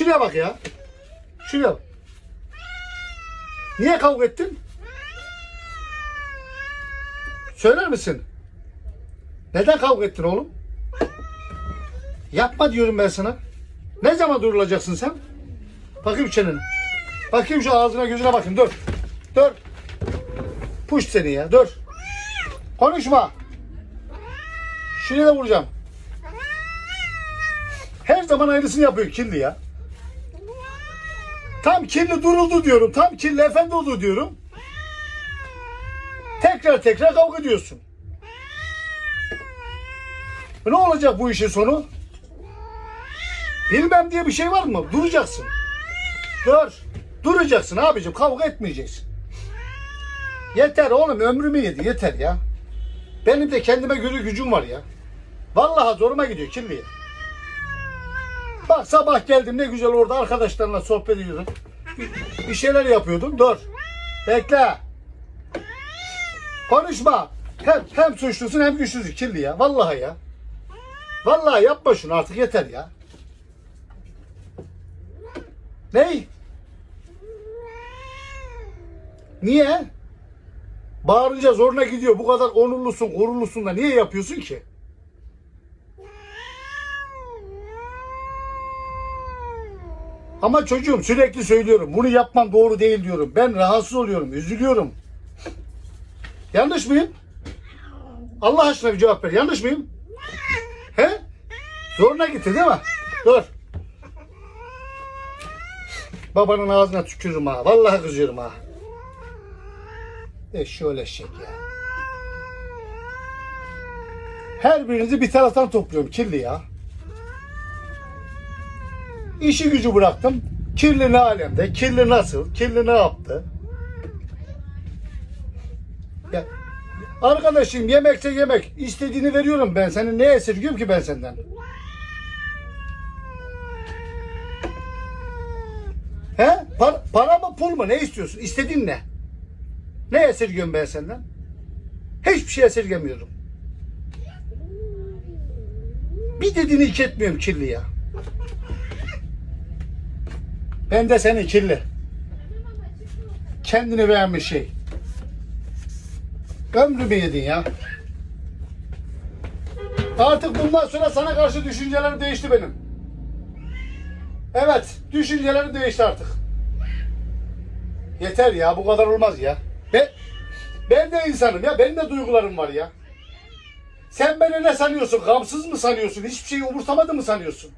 Şuraya bak ya. Şuraya bak. Niye kavga ettin? Söyler misin? Neden kavga ettin oğlum? Yapma diyorum ben sana. Ne zaman durulacaksın sen? Bakayım çeneni. Bakayım şu ağzına gözüne bakayım. Dur. Dur. Puş seni ya. Dur. Konuşma. Şuraya da vuracağım. Her zaman aynısını yapıyor kirli ya. Tam kirli duruldu diyorum. Tam kirli efendi oldu diyorum. Tekrar tekrar kavga ediyorsun. Ne olacak bu işin sonu? Bilmem diye bir şey var mı? Duracaksın. Dur. Duracaksın abicim. Kavga etmeyeceksin. Yeter oğlum ömrümü yedi. Yeter ya. Benim de kendime göre gücüm var ya. Vallahi zoruma gidiyor kirli ya. Bak sabah geldim ne güzel orada arkadaşlarla sohbet ediyordum. Bir- şeyler yapıyordum. Dur. Bekle. Konuşma. Hem, hem suçlusun hem güçlüsün kirli ya. Vallahi ya. Vallahi yapma şunu artık yeter ya. Ney? Niye? Bağırınca zoruna gidiyor. Bu kadar onurlusun, gururlusun da niye yapıyorsun ki? Ama çocuğum sürekli söylüyorum. Bunu yapman doğru değil diyorum. Ben rahatsız oluyorum, üzülüyorum. Yanlış mıyım? Allah aşkına bir cevap ver. Yanlış mıyım? He? Zoruna gitti değil mi? Dur. Babanın ağzına tükürürüm ha. Vallahi kızıyorum ha. E şöyle şek ya. Her birinizi bir taraftan topluyorum kirli ya. İşi gücü bıraktım. Kirli ne alemde, kirli nasıl, kirli ne yaptı? Ya, arkadaşım yemekse yemek. İstediğini veriyorum ben. Senin ne esirgiyorum ki ben senden? He? Para, para mı pul mu? Ne istiyorsun? İstediğin ne? Ne esirgiyorum ben senden? Hiçbir şey esirgemiyorum. Bir dediğini iki etmiyorum kirli ya. Ben de seni kirli. Kendini beğenmiş şey. Ömrümü yedin ya. Artık bundan sonra sana karşı düşüncelerim değişti benim. Evet, düşüncelerim değişti artık. Yeter ya, bu kadar olmaz ya. Ben, ben de insanım ya, benim de duygularım var ya. Sen beni ne sanıyorsun, gamsız mı sanıyorsun, hiçbir şeyi umursamadın mı sanıyorsun?